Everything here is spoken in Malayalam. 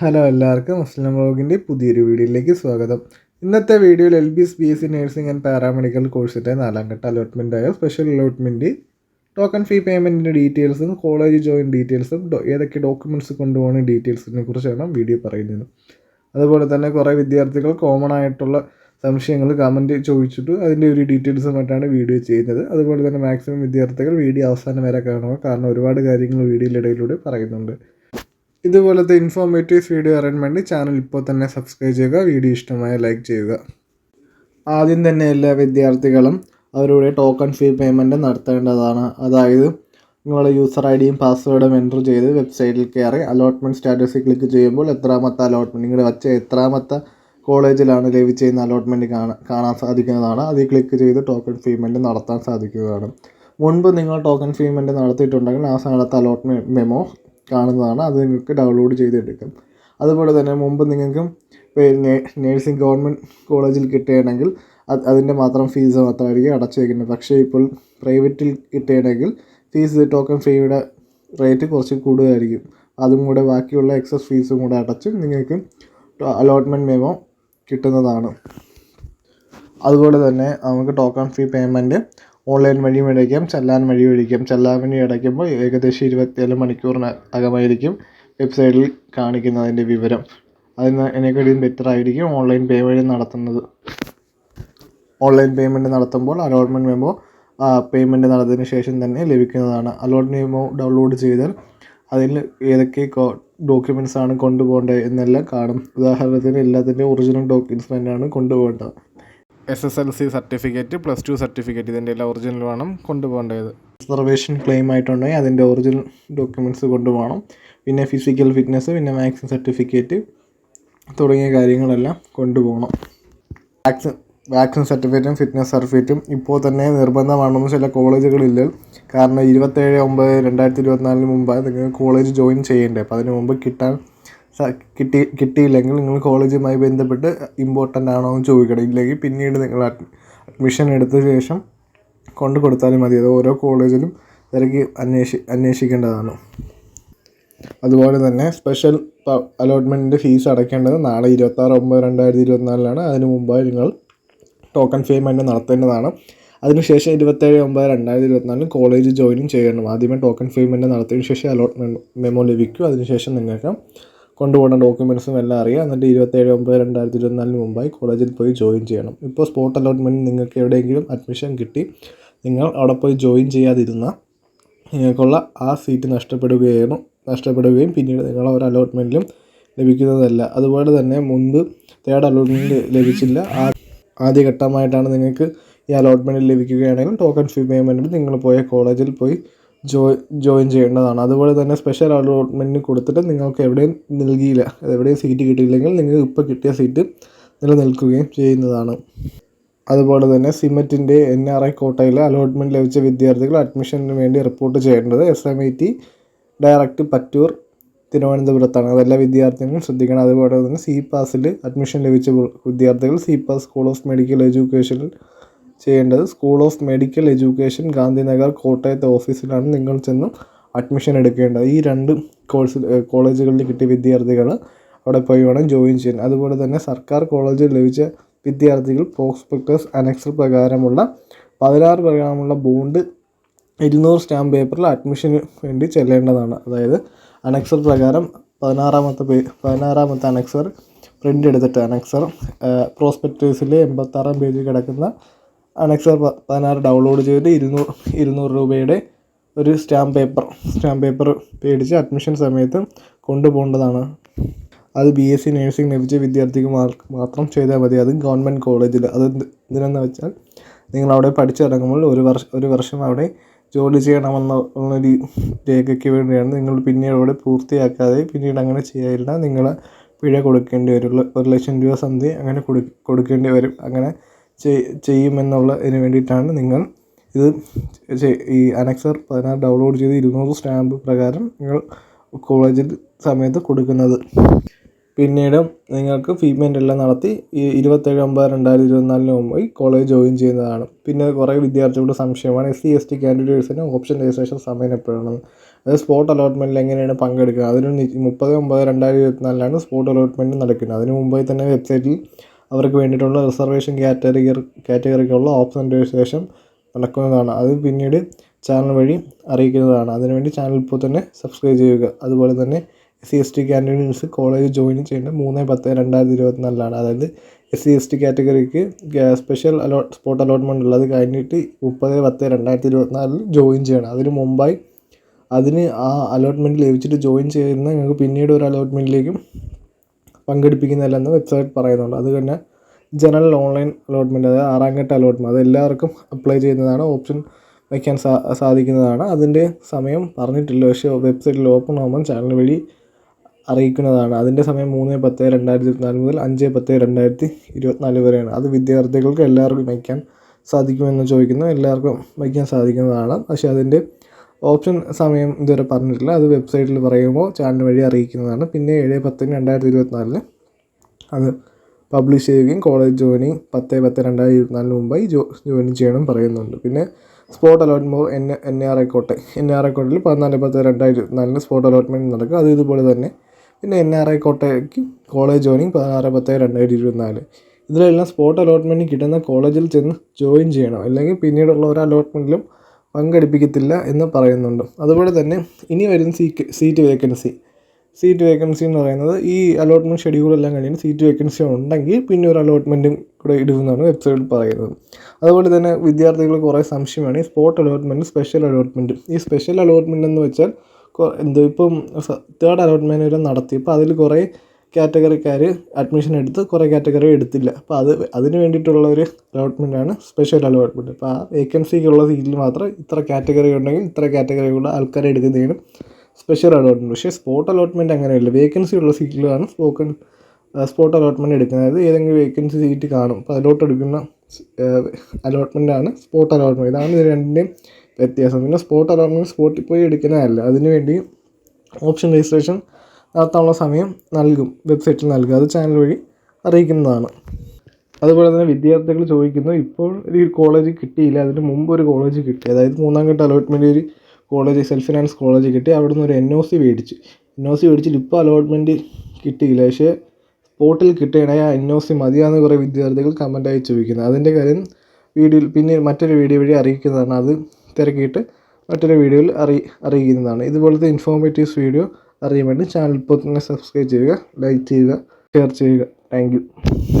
ഹലോ എല്ലാവർക്കും മുസ്ലിം വ്ളോഗിന്റെ പുതിയൊരു വീഡിയോയിലേക്ക് സ്വാഗതം. ഇന്നത്തെ വീഡിയോയിൽ L B S B S C nursing and paramedical കോഴ്സിന്റെ നാലാം ഘട്ട ആയ സ്പെഷ്യൽ അലോട്ട്മെന്റ് ടോക്കൺ ഫീ പേയ്മെന്റിന്റെ ഡീറ്റെയിൽസും കോളേജ് ജോയിൻ ഡീറ്റെയിൽസും ഏതൊക്കെ ഡോക്യുമെന്റ്സ് കൊണ്ടുപോകുന്ന ഡീറ്റെയിൽസിനെ കുറിച്ചാണ് വീഡിയോ പറയുന്നത്. അതുപോലെ തന്നെ കുറേ വിദ്യാർത്ഥികൾ കോമൺ ആയിട്ടുള്ള സംശയങ്ങൾ കമന്റ് ചോദിച്ചിട്ട് അതിന്റെ ഒരു ഡീറ്റെയിൽസുമായിട്ടാണ് വീഡിയോ ചെയ്യുന്നത്. അതുപോലെ തന്നെ മാക്സിമം വിദ്യാർത്ഥികൾ വീഡിയോ അവസാനം വരെ കാണുക. കാരണം ഒരുപാട് കാര്യങ്ങൾ വീഡിയോയിലിടയിലൂടെ പറയുന്നുണ്ട്. ഇതുപോലത്തെ ഇൻഫോർമേറ്റീവ്സ് വീഡിയോ അറിയാൻ വേണ്ടി ചാനൽ ഇപ്പോൾ തന്നെ സബ്സ്ക്രൈബ് ചെയ്യുക വീഡിയോ ഇഷ്ടമായ ലൈക്ക് ചെയ്യുക. ആദ്യം തന്നെ എല്ലാ വിദ്യാർത്ഥികളും അവരുടെ ടോക്കൺ ഫീ പേയ്മെന്റ് നടത്തേണ്ടതാണ്. അതായത് നിങ്ങളുടെ യൂസർ ഐ ഡിയും പാസ്വേഡും എന്റർ ചെയ്ത് വെബ്സൈറ്റിൽ കയറി അലോട്ട്മെന്റ് സ്റ്റാറ്റസിൽ ക്ലിക്ക് ചെയ്യുമ്പോൾ എത്രാമത്തെ അലോട്ട്മെന്റ് നിങ്ങളുടെ വച്ച എത്രാമത്തെ കോളേജിലാണ് ലഭിച്ചിരുന്ന അലോട്ട്മെന്റ് കാണാൻ കാണാൻ സാധിക്കുന്നതാണ്. അതിൽ ക്ലിക്ക് ചെയ്ത് ടോക്കൺ പേയ്മെന്റ് നടത്താൻ സാധിക്കുന്നതാണ്. മുൻപ് നിങ്ങൾ ടോക്കൺ പേയ്മെന്റ് നടത്തിയിട്ടുണ്ടെങ്കിൽ ആ സ്ഥലത്ത് അലോട്ട്മെന്റ് മെമോ കാണുന്നതാണ്. അത് നിങ്ങൾക്ക് ഡൗൺലോഡ് ചെയ്തെടുക്കാം. അതുപോലെ തന്നെ മുമ്പ് നിങ്ങൾക്ക് പിന്നെ നേഴ്സിംഗ് ഗവൺമെന്റ് കോളേജിൽ കിട്ടുകയാണെങ്കിൽ അത് അതിന്റെ മാത്രം ഫീസ് മാത്രമായിരിക്കും അടച്ചു വയ്ക്കുന്നത്. പക്ഷേ ഇപ്പോൾ പ്രൈവറ്റിൽ കിട്ടുകയാണെങ്കിൽ ഫീസ് ടോക്കൺ ഫീയുടെ റേറ്റ് കുറച്ച് കൂടുതലായിരിക്കും. അതും കൂടെ ബാക്കിയുള്ള എക്സസ് ഫീസും കൂടെ അടച്ച് നിങ്ങൾക്ക് അലോട്ട്മെന്റ് മെമോ കിട്ടുന്നതാണ്. അതുപോലെ തന്നെ നമുക്ക് ടോക്കൺ ഫീ പേയ്മെന്റ് ഓൺലൈൻ വഴി മേടിക്കാം ചെല്ലാൻ വഴി മേടിക്കാം. ചെല്ലാൻ വഴി അടയ്ക്കുമ്പോൾ ഏകദേശം ഇരുപത്തിയേഴ് മണിക്കൂറിന് അകമായിരിക്കും വെബ്സൈറ്റിൽ കാണിക്കുന്നതിന്റെ വിവരം. അതിന് അതിനെക്കാളും ബെറ്റർ ആയിരിക്കും ഓൺലൈൻ പേയ്മെന്റ് നടത്തുന്നത്. ഓൺലൈൻ പേയ്മെന്റ് നടത്തുമ്പോൾ അലോട്ട്മെന്റ് മെമ്പോ പേയ്മെന്റ് നടത്തിയതിന് ശേഷം തന്നെ ലഭിക്കുന്നതാണ്. അലോട്ട്മെന്റ് മെമ്പോ ഡൗൺലോഡ് ചെയ്താൽ അതിൽ ഏതൊക്കെ ഡോക്യുമെന്റ്സ് ആണ് കൊണ്ടുപോകേണ്ടത് എന്നെല്ലാം കാണും. ഉദാഹരണത്തിന് എല്ലാത്തിന്റെ ഒറിജിനൽ ഡോക്യുമെന്റ്സ് തന്നെയാണ് കൊണ്ടുപോകേണ്ടത്. S S L C certificate plus two certificate ഇതിന്റെ എല്ലാം ഒറിജിനൽ വേണം കൊണ്ടുപോകേണ്ടത്. റിസർവേഷൻ ക്ലെയിം ആയിട്ടുണ്ടെങ്കിൽ അതിന്റെ ഒറിജിനൽ ഡോക്യുമെന്റ്സ് കൊണ്ടുപോകണം. പിന്നെ ഫിസിക്കൽ ഫിറ്റ്നസ് പിന്നെ വാക്സിൻ സർട്ടിഫിക്കറ്റ് തുടങ്ങിയ കാര്യങ്ങളെല്ലാം കൊണ്ടുപോകണം. വാക്സിൻ വാക്സിൻ സർട്ടിഫിക്കറ്റും ഫിറ്റ്നസ് സർട്ടിഫിക്കറ്റും ഇപ്പോൾ തന്നെ നിർബന്ധമാണെന്ന് ചില കോളേജുകളില്ല കാരണം ഇരുപത്തേഴ് ഒമ്പത് രണ്ടായിരത്തി ഇരുപത്തിനാലിന് മുമ്പ് നിങ്ങൾ കോളേജ് ജോയിൻ ചെയ്യേണ്ടത് അപ്പോൾ അതിന് മുമ്പ് കിട്ടാൻ കിട്ടി കിട്ടിയില്ലെങ്കിൽ നിങ്ങൾ കോളേജുമായി ബന്ധപ്പെട്ട് ഇമ്പോർട്ടന്റ് ആണോ എന്ന് ചോദിക്കണം. ഇല്ലെങ്കിൽ പിന്നീട് നിങ്ങൾ അഡ്മിഷൻ എടുത്ത ശേഷം കൊണ്ട് കൊടുത്താലും മതി. അത് ഓരോ കോളേജിലും തിരക്കി അന്വേഷി അന്വേഷിക്കേണ്ടതാണ്. അതുപോലെ തന്നെ സ്പെഷ്യൽ അലോട്ട്മെന്റിന്റെ ഫീസ് അടയ്ക്കേണ്ടത് നാളെ ഇരുപത്താറ് ഒമ്പത് രണ്ടായിരത്തി ഇരുപത്തിനാലിലാണ് അതിന് മുമ്പായി നിങ്ങൾ ടോക്കൺ പേയ്മെന്റ് നടത്തേണ്ടതാണ്. അതിനുശേഷം ഇരുപത്തേഴ് ഒമ്പത് രണ്ടായിരത്തി ഇരുപത്തിനാലിന് കോളേജ് ജോയിനും ചെയ്യണം. ആദ്യമേ ടോക്കൺ പേയ്മെന്റ് നടത്തിയതിനു ശേഷം അലോട്ട്മെന്റ് മെമ്മോ ലഭിക്കും. അതിനുശേഷം നിങ്ങൾക്ക് കൊണ്ടുപോകുന്ന ഡോക്യുമെന്റ്സും എല്ലാം അറിയാം. എന്നിട്ട് ഇരുപത്തേഴ് ഒമ്പത് രണ്ടായിരത്തി ഇരുപത്തിനാലിന് മുമ്പായി കോളേജിൽ പോയി ജോയിൻ ചെയ്യണം. ഇപ്പോൾ സ്പോട്ട് അലോട്ട്മെന്റ് നിങ്ങൾക്ക് എവിടെയെങ്കിലും അഡ്മിഷൻ കിട്ടി. നിങ്ങൾ അവിടെ പോയി ജോയിൻ ചെയ്യാതിരുന്ന നിങ്ങൾക്കുള്ള ആ സീറ്റ് നഷ്ടപ്പെടുകയാണ് നഷ്ടപ്പെടുകയും പിന്നീട് നിങ്ങൾ ഒരു അലോട്ട്മെന്റിലും ലഭിക്കുന്നതല്ല. അതുപോലെ തന്നെ മുൻപ് തേർഡ് അലോട്ട്മെന്റ് ലഭിച്ചില്ല. ആ ആദ്യഘട്ടമായിട്ടാണ് നിങ്ങൾക്ക് ഈ അലോട്ട്മെന്റ് ലഭിക്കുകയാണെങ്കിൽ ടോക്കൺ ഫീ പേയ്മെന്റിൽ നിങ്ങൾ പോയ കോളേജിൽ പോയി ജോ ജോയിൻ ചെയ്യേണ്ടതാണ്. അതുപോലെ തന്നെ സ്പെഷ്യൽ അലോട്ട്മെന്റ് കൊടുത്തിട്ട് നിങ്ങൾക്ക് എവിടെയും നൽകിയില്ല. എവിടെയും സീറ്റ് കിട്ടിയില്ലെങ്കിൽ നിങ്ങൾക്ക് ഇപ്പോൾ കിട്ടിയ സീറ്റ് നിലനിൽക്കുകയും ചെയ്യുന്നതാണ്. അതുപോലെ തന്നെ സിമറ്റിന്റെ എൻ ആർ ഐ കോട്ടയിൽ അലോട്ട്മെന്റ് ലഭിച്ച വിദ്യാർത്ഥികൾ അഡ്മിഷന് വേണ്ടി റിപ്പോർട്ട് ചെയ്യേണ്ടത് S M I T direct Pattoor തിരുവനന്തപുരത്താണ്. അതെല്ലാ വിദ്യാർത്ഥികളും ശ്രദ്ധിക്കണം. അതുപോലെ തന്നെ സി പാസിൽ അഡ്മിഷൻ ലഭിച്ച വിദ്യാർത്ഥികൾ C PAS school of medical എഡ്യൂക്കേഷനിൽ ചെയ്യേണ്ടത്. School of medical education Gandhinagar കോട്ടയത്തെ ഓഫീസിലാണ് നിങ്ങൾ ചെന്ന് അഡ്മിഷൻ എടുക്കേണ്ടത്. ഈ രണ്ട് കോഴ്സിൽ കോളേജുകളിൽ കിട്ടിയ വിദ്യാർത്ഥികൾ അവിടെ പോയി വേണം ജോയിൻ ചെയ്യാൻ. അതുപോലെ തന്നെ സർക്കാർ കോളേജിൽ ലഭിച്ച വിദ്യാർത്ഥികൾ പ്രോസ്പെക്ടസ് അനക്സൽ പ്രകാരമുള്ള പതിനാറ് പ്രകാരമുള്ള ബോണ്ട് ഇരുന്നൂറ് സ്റ്റാമ്പ് പേപ്പറിൽ അഡ്മിഷന് വേണ്ടി ചെല്ലേണ്ടതാണ്. അതായത് അനക്സർ പ്രകാരം പതിനാറാമത്തെ പേ പതിനാറാമത്തെ അനക്സർ പ്രിന്റ് എടുത്തിട്ട് അനക്സർ പ്രോസ്പെക്ടേഴ്സിലെ എൺപത്താറാം പേജിൽ കിടക്കുന്ന അനക്സർ പ- പതിനാറ് ഡൗൺലോഡ് ചെയ്ത് ഇരുന്നൂറ് ഇരുന്നൂറ് രൂപയുടെ ഒരു സ്റ്റാമ്പ് പേപ്പർ സ്റ്റാമ്പ് പേപ്പർ മേടിച്ച് അഡ്മിഷൻ സമയത്ത് കൊണ്ടുപോകേണ്ടതാണ്. അത് ബി എസ് സി നഴ്സിംഗ് ലഭിച്ച വിദ്യാർത്ഥിക്ക് മാത്രം ചെയ്താൽ മതി. അത് ഗവൺമെന്റ് കോളേജിൽ അത് എന്ത് എന്തിനെന്ന് വെച്ചാൽ നിങ്ങൾ അവിടെ പഠിച്ചിറങ്ങുമ്പോൾ ഒരു വർഷം ഒരു വർഷം അവിടെ ജോലി ചെയ്യണമെന്ന ഒരു രേഖയ്ക്ക് വേണ്ടിയാണ് നിങ്ങൾ പിന്നീട് അവിടെ പൂർത്തിയാക്കാതെ പിന്നീട് അങ്ങനെ ചെയ്യാറില്ല നിങ്ങൾ പിഴ കൊടുക്കേണ്ടി വരും. ഒരു- ലക്ഷം രൂപ സന്ധി അങ്ങനെ കൊടു കൊടുക്കേണ്ടി വരും. അങ്ങനെ ചെയ്യുമെന്നുള്ളതിന് വേണ്ടിയിട്ടാണ് നിങ്ങൾ ഇത് ഈ അനക്സർ പതിനാറ് ഡൗൺലോഡ് ചെയ്ത് ഇരുന്നൂറ് സ്റ്റാമ്പ് പ്രകാരം നിങ്ങൾ കോളേജിൽ സമയത്ത് കൊടുക്കുന്നത്. പിന്നീട് നിങ്ങൾക്ക് ഫീമെന്റ് എല്ലാം നടത്തി ഈ ഇരുപത്തേഴ് ഒമ്പത് രണ്ടായിരത്തി ഇരുപത്തിനാലിന് മുമ്പായി കോളേജ് ജോയിൻ ചെയ്യുന്നതാണ്. പിന്നെ കുറേ വിദ്യാർത്ഥികളുടെ സംശയമാണ് എസ് സി എസ് ടി കാൻഡിഡേറ്റ്സിന് ഓപ്ഷൻ രജിസ്ട്രേഷൻ സമയം എപ്പോഴാണ്? അത് സ്പോട്ട് അലോട്ട്മെന്റിൽ എങ്ങനെയാണ് പങ്കെടുക്കുക അതിന് മുപ്പത് ഒമ്പത് രണ്ടായിരത്തി ഇരുപത്തിനാലിലാണ് സ്പോട്ട് അലോട്ട്മെന്റ് നടക്കുന്നത്. അതിന് മുമ്പായി തന്നെ വെബ്സൈറ്റിൽ അവർക്ക് വേണ്ടിയിട്ടുള്ള റിസർവേഷൻ കാറ്റഗറി കാറ്റഗറിക്കുള്ള ഓപ്ഷൻ രജിസ്ട്രേഷൻ നടക്കുന്നതാണ്. അത് പിന്നീട് ചാനൽ വഴി അറിയിക്കുന്നതാണ്. അതിനുവേണ്ടി ചാനൽ ഇപ്പോൾ തന്നെ സബ്സ്ക്രൈബ് ചെയ്യുക. അതുപോലെ തന്നെ S C S T candidates college join ചെയ്യേണ്ട മൂന്ന് പത്ത് രണ്ടായിരത്തി ഇരുപത്തിനാലിലാണ്. അതായത് എസ് സി എസ് ടി കാറ്റഗറിക്ക് സ്പെഷ്യൽ അലോട്ട് സ്പോട്ട് അലോട്ട്മെന്റ് ഉള്ളത് കഴിഞ്ഞിട്ട് മുപ്പത് പത്ത് രണ്ടായിരത്തി ഇരുപത്തിനാലിൽ ജോയിൻ ചെയ്യണം. അതിന് മുമ്പായി അതിന് ആ അലോട്ട്മെന്റ് ലഭിച്ചിട്ട് ജോയിൻ ചെയ്യുന്ന ഞങ്ങൾക്ക് പിന്നീട് ഒരു അലോട്ട്മെന്റിലേക്കും പങ്കെടുപ്പിക്കുന്നില്ലെന്ന് വെബ്സൈറ്റ് പറയുന്നുണ്ട്. അത് തന്നെ ജനറൽ ഓൺലൈൻ അലോട്ട്മെന്റ് അതായത് ആറാം ഘട്ട അലോട്ട്മെന്റ് അത് എല്ലാവർക്കും അപ്ലൈ ചെയ്യുന്നതാണ് ഓപ്ഷൻ വയ്ക്കാൻ സാ സാധിക്കുന്നതാണ്. അതിന്റെ സമയം പറഞ്ഞിട്ടില്ല പക്ഷേ വെബ്സൈറ്റിൽ ഓപ്പൺ ആകുമ്പം ചാനൽ വഴി അറിയിക്കുന്നതാണ്. അതിന്റെ സമയം മൂന്ന് പത്ത് രണ്ടായിരത്തി ഇരുപത്തിനാല് മുതൽ അഞ്ച് പത്ത് രണ്ടായിരത്തി ഇരുപത്തിനാല് വരെയാണ്. അത് വിദ്യാർത്ഥികൾക്ക് എല്ലാവർക്കും വയ്ക്കാൻ സാധിക്കുമെന്ന് ചോദിക്കുന്നു. എല്ലാവർക്കും വയ്ക്കാൻ സാധിക്കുന്നതാണ്. പക്ഷേ അതിന്റെ ഓപ്ഷൻ സമയം ഇതുവരെ പറഞ്ഞിട്ടില്ല. അത് വെബ്സൈറ്റിൽ പറയുമ്പോൾ ചാനൽ വഴി അറിയിക്കുന്നതാണ്. പിന്നെ ഏഴ് പത്തിന് രണ്ടായിരത്തി ഇരുപത്തിനാലിന് അത് പബ്ലിഷ് ചെയ്യുകയും കോളേജ് ജോയിനിങ് പത്ത് പത്ത് രണ്ടായിരത്തി ഇരുപത്തിനാലിന് മുമ്പായി ജോ ജോയിൻ ചെയ്യണം പറയുന്നുണ്ട്. പിന്നെ spot allotment N N R I Kote N R I കോട്ടയിൽ പതിനാല് പത്ത് രണ്ടായിരത്തി ഇരുപത്തിനാലിന് സ്പോട്ട് അലോട്ട്മെന്റ് നടക്കും അത് ഇതുപോലെ തന്നെ. പിന്നെ എൻ ആർ ഐ കോട്ടയ്ക്ക് കോളേജ് ജോയിനിങ് പതിനാറ് പത്ത് രണ്ടായിരത്തി ഇരുപത്തിനാല്. ഇതിലെല്ലാം സ്പോട്ട് അലോട്ട്മെന്റ് കിട്ടുന്ന കോളേജിൽ ചെന്ന് ജോയിൻ ചെയ്യണം. അല്ലെങ്കിൽ പിന്നീടുള്ള ഒരു അലോട്ട്മെന്റിലും പങ്കെടുപ്പിക്കത്തില്ല എന്ന് പറയുന്നുണ്ട്. അതുപോലെ തന്നെ ഇനി വരുന്ന സീറ്റ് വേക്കൻസി സീറ്റ് വേക്കൻസി എന്ന് പറയുന്നത് ഈ അലോട്ട്മെന്റ് ഷെഡ്യൂളെല്ലാം കഴിഞ്ഞ് സീറ്റ് വേക്കൻസി ഉണ്ടെങ്കിൽ പിന്നെ ഒരു അലോട്ട്മെന്റും കൂടെ ഇടുമെന്നാണ് വെബ്സൈറ്റിൽ പറയുന്നത്. അതുപോലെ തന്നെ വിദ്യാർത്ഥികൾ കുറേ സംശയമാണ്. ഈ സ്പോട്ട് അലോട്ട്മെന്റ് സ്പെഷ്യൽ അലോട്ട്മെന്റ് ഈ സ്പെഷ്യൽ അലോട്ട്മെന്റ് എന്ന് വെച്ചാൽ എന്തോ ഇപ്പം തേർഡ് അലോട്ട്മെന്റ് വരെ നടത്തി. അപ്പോൾ അതിൽ കുറേ കാറ്റഗറിക്കാർ അഡ്മിഷൻ എടുത്ത് കുറേ കാറ്റഗറി എടുത്തില്ല. അപ്പോൾ അത് അതിന് വേണ്ടിയിട്ടുള്ള ഒരു അലോട്ട്മെന്റാണ് സ്പെഷ്യൽ അലോട്ട്മെന്റ് അപ്പോൾ ആ വേക്കൻസിക്കുള്ള സീറ്റിൽ മാത്രം ഇത്ര കാറ്റഗറി ഉണ്ടെങ്കിൽ ഇത്ര കാറ്റഗറിയുള്ള ആൾക്കാരെ എടുക്കുന്നതിന് സ്പെഷ്യൽ അലോട്ട്മെന്റ് പക്ഷേ സ്പോട്ട് അലോട്ട്മെന്റ് അങ്ങനെയല്ല. വേക്കൻസി ഉള്ള സീറ്റിലാണ് സ്പോക്കൺ സ്പോട്ട് അലോട്ട്മെന്റ് എടുക്കുന്നത്. അതായത് ഏതെങ്കിലും വേക്കൻസി സീറ്റ് കാണും. അപ്പോൾ അതിലോട്ട് എടുക്കുന്ന അലോട്ട്മെന്റാണ് സ്പോട്ട് അലോട്ട്മെന്റ് ഇതാണ് ഇത് രണ്ടിന്റെയും വ്യത്യാസം. പിന്നെ സ്പോട്ട് അലോട്ട്മെന്റ് സ്പോട്ടിൽ പോയി എടുക്കുന്നതല്ല. അതിന് വേണ്ടി ഓപ്ഷൻ രജിസ്ട്രേഷൻ നടത്താനുള്ള സമയം നൽകും വെബ്സൈറ്റിൽ നൽകും. അത് ചാനൽ വഴി അറിയിക്കുന്നതാണ്. അതുപോലെ തന്നെ വിദ്യാർത്ഥികൾ ചോദിക്കുന്നു ഇപ്പോൾ ഒരു കോളേജ് കിട്ടിയില്ല. അതിന് മുമ്പ് ഒരു കോളേജ് കിട്ടി. അതായത് മൂന്നാം ഘട്ട അലോട്ട്മെന്റ് ഒരു കോളേജ് സെൽഫ് ഫിനാൻസ് കോളേജ് കിട്ടി. അവിടെ നിന്ന് ഒരു എൻ ഒ സി മേടിച്ചു. എൻ ഒ സി മേടിച്ചിട്ട് ഇപ്പോൾ അലോട്ട്മെന്റ് കിട്ടിയില്ല. പക്ഷേ സ്പോട്ടിൽ കിട്ടണേ ആ എൻ ഒ സി മതിയാന്ന് കുറേ വിദ്യാർത്ഥികൾ കമന്റായി ചോദിക്കുന്നത് അതിന്റെ കാര്യം വീഡിയോയിൽ പിന്നെ മറ്റൊരു വീഡിയോ വഴി അറിയിക്കുന്നതാണ്. അത് തിരക്കിയിട്ട് മറ്റൊരു വീഡിയോയിൽ അറി അറിയിക്കുന്നതാണ്. ഇതുപോലത്തെ ഇൻഫോർമേറ്റീവ്സ് വീഡിയോ അറിയാൻ വേണ്ടി ചാനൽ ഇപ്പോൾ സബ്സ്ക്രൈബ് ചെയ്യുക ലൈക്ക് ചെയ്യുക ഷെയർ ചെയ്യുക. താങ്ക്